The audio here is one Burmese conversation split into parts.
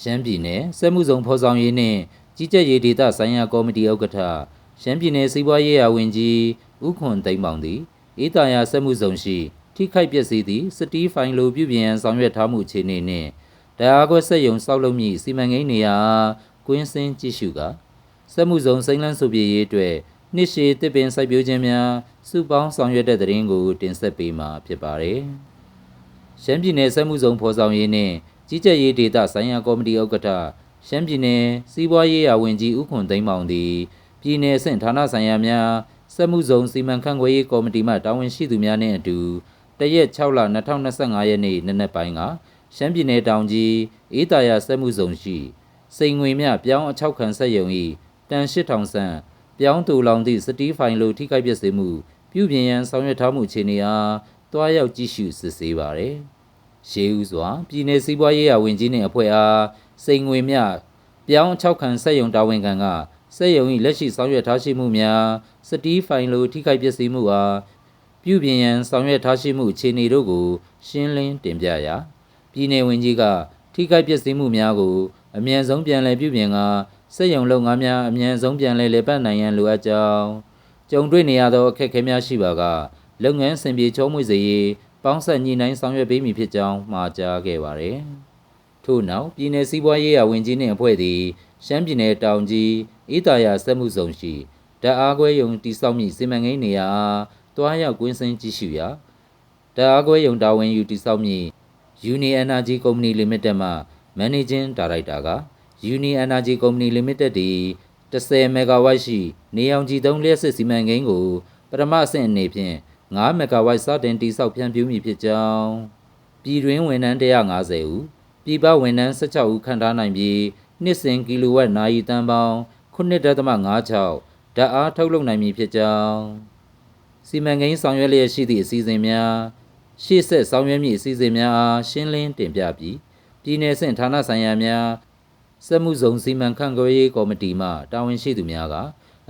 ရှမ်းပြည်နယ်စက်မှုဇုံဖော်ဆောင်ရေးနှင့်ကြီးကြပ်ရေးဒေသဆိုင်ရာကော်မတီဥက္ကဋ္ဌရှမ်းပြည်နယ်စီးပွားရေးရာဝန်ကြီးဦးခွန်သိန်းမောင်သည်အေးတာယာစက်မှုဇုံရှိထိခိုက်ပျက်စီးသည့်စတီးဖိုင်လိုပြုပြင်ရန်ဆောင်ရွက်ထားမှုအခြေအနေနှင့်တရားကွက်ဆက်ယုံစောက်လုပ်မည့်စီမံကိန်းနေရာအားကွင်းစင်းကြည့်ရှုကာစက်မှုဇုံစိမ့်လန်းဆိုပြေရေးအတွက်နှစ်ရှည်တစ်ပင်စိုက်ပျိုးခြင်းများစုပေါင်းဆောင်ရွက်တဲ့တဲ့ရင်ကိုတင်ဆက်ပေးမှာဖြစ်ပါတယ်။ရှမ်းပြည်နယ်စက်မှုဇုံဖော်ဆောင်ရေးနှင့် ကြီးကြပ်ရေးဒေသဆိုင်ရာကော်မတီဥက္ကဋ္ဌရှမ်းပြည်နယ်စီးပွားရေးရာဝန်ကြီးဦးခွန်သိန်းမောင်သည်ပြည်내အဆင့်ဌာနဆိုင်ရာများစက်မှုဇုံစီမံခန့်ခွဲရေးကော်မတီမှတာဝန်ရှိသူများနှင့်အတူတရက်6လ2025ရက်နေ့နံနက်ပိုင်းကရှမ်းပြည်နယ်တောင်ကြီးအေးတာယာစက်မှုဇုံရှိစိန်ငွေမြပြောင်းအချောက်ခံဆက်ယုံ၏တန်8000ဆန့်ပြောင်းတူလောင်သည့်စတီးဖိုင်လိုထိခိုက်ပျက်စီးမှုပြုပြင်ရန်ဆောင်ရွက်ထားမှုအခြေအနေအားတွားရောက်ကြည့်ရှုစစ်ဆေးပါသည် ရှေးဦးစွာပြည်내စီးပွားရေးရာဝန်ကြီးနှင့်အဖွဲ့အားစိန်ငွေမြပြောင်း6ခန့်စက်ယုံတာဝန်ခံကစက်ယုံ၏လက်ရှိဆောင်ရွက်ထားရှိမှုများစတီးဖိုင်လိုထိခိုက်ပျက်စီးမှုအားပြုပြင်ရန်ဆောင်ရွက်ထားရှိမှုအခြေအနေတို့ကို ရှင်းလင်းတင်ပြရာပြည်내ဝန်ကြီးကထိခိုက်ပျက်စီးမှုများကိုအမြန်ဆုံးပြန်လည်ပြုပြင်ကာစက်ယုံလုပ်ငန်းများအမြန်ဆုံးပြန်လည်လည်ပတ်နိုင်ရန်လိုအပ်ကြောင်းကြုံတွေ့နေရသောအခက်အခဲများရှိပါကလုပ်ငန်းစင်ပြေချောမွေ့စေရေး ပေါင်းဆက်ညှိနှိုင်းဆောင်ရွက်ပေးမည်ဖြစ်ကြောင်းမှာကြားခဲ့ပါသည်ထို့နောက်ပြည်내စီးပွားရေးရာဝန်ကြီးနှင့်အဖွဲ့သည်ရှမ်းပြည်နယ်တောင်ကြီးအေးတာယာစက်မှုဇုံရှိဓာတ်အားကွဲယုံတိစောက်မည့်စီမံကိန်းနေရာအားတွားရောက်ကွင်းစင်းကြည့်ရှုရာဓာတ်အားကွဲယုံတာဝန်ယူတိစောက်မည့် Uni Energy Company Limited မှ Managing Director က Uni Energy Company Limited သည်10 MW ရှိနေအောင်ကြည်သုံးလျှက်စစ်စီမံကိန်းကိုပထမအဆင့်အနေဖြင့် 9 MW စတင်တိစောက်ဖြန့်ဖြူးမည်ဖြစ်ကြောင်းပြည်တွင်းဝန်ထမ်း150ဦးပြည်ပဝန်ထမ်း16ဦးခန့်ထားနိုင်ပြီးနှစ်စဉ်ကီလိုဝက်နာရီတန်ပေါင်း9.56ဓာတ်အားထုတ်လုပ်နိုင်မည်ဖြစ်ကြောင်းစီမံကိန်းဆောင်ရွက်လျက်ရှိသည့်အစီအစဉ်များရှေ့ဆက်ဆောင်ရွက်မည့်အစီအစဉ်များအားရှင်းလင်းတင်ပြပြီးပြည်내ဆင့်ဌာနဆိုင်ရာများစက်မှုဇုံစီမံခန့်ခွဲရေးကော်မတီမှတာဝန်ရှိသူများက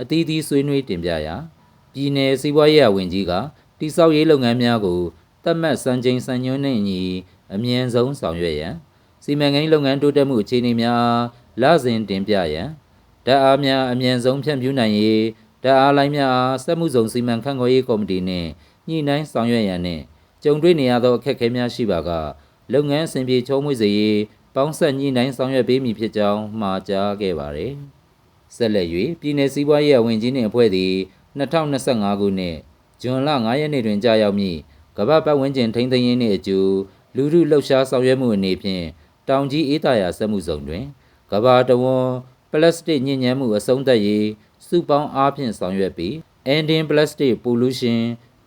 အသီးသီးဆွေးနွေးတင်ပြရာပြည်내စီးပွားရေးအဝင်ကြီးက တိစောက်ရေးလုပ်ငန်းများကိုတတ်မှတ်စံချိန်စံညွှန်းနှင့်အညီအမြင့်ဆုံးဆောင်ရွက်ရန်စီမံကိန်းလုပ်ငန်းတိုးတက်မှုအခြေအနေများလစဉ်တင်ပြရန်ဓာတ်အားများအမြင့်ဆုံးဖြန့်ဖြူးနိုင်ရေးဓာတ်အားလိုင်းများအားစက်မှုဇုံစီမံခန့်ခွဲရေးကော်မတီနှင့်ညှိနှိုင်းဆောင်ရွက်ရန်နှင့်ကြုံတွေ့နေရသောအခက်အခဲများရှိပါကလုပ်ငန်းအဆင်ပြေချောမွေ့စေရေးပေါင်းဆက်ညှိနှိုင်းဆောင်ရွက်ပေးမည်ဖြစ်ကြောင်းမှာကြားခဲ့ပါသည်ဆက်လက်၍ပြည်내စီးပွားရေးအဝင်ကြီးနှင့်အဖွဲ့သည်2025ခုနှစ် ဇွန်လ9ရက်နေ့တွင်ကြာရောက်မည့်ကမ္ဘာပတ်ဝန်းကျင်ထိန်းသိမ်းရေးနှင့်အကျိုးလူထုလှုပ်ရှားဆောင်ရွက်မှုအနေဖြင့်တောင်ကြီးအေးတာယာစက်မှုဇုံတွင်ကမ္ဘာတဝန်းပလတ်စတစ်ညစ်ညမ်းမှုအဆုံးသတ်ရေးစုပေါင်းအားဖြင့်ဆောင်ရွက်ပြီး Ending Plastic Pollution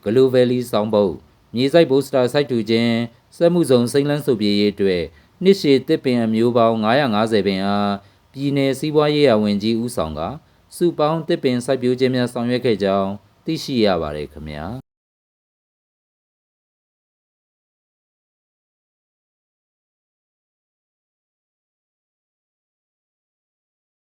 Globally ဆောင်ပုဒ်မြေစိုက်ပိုစတာစိုက်ထူခြင်းစက်မှုဇုံစိမ့်လန်းဆိုပြေရေးအတွက်နှစ်ရှည်တစ်ပင်အမျိုးပေါင်း950ပင်အားပြည်내စီးပွားရေးအဝင်ကြီးဦးဆောင်ကစုပေါင်းတစ်ပင်စိုက်ပျိုးခြင်းများဆောင်ရွက်ခဲ့ကြောင်း သိရှိရပါတယ်ခင်ဗျာ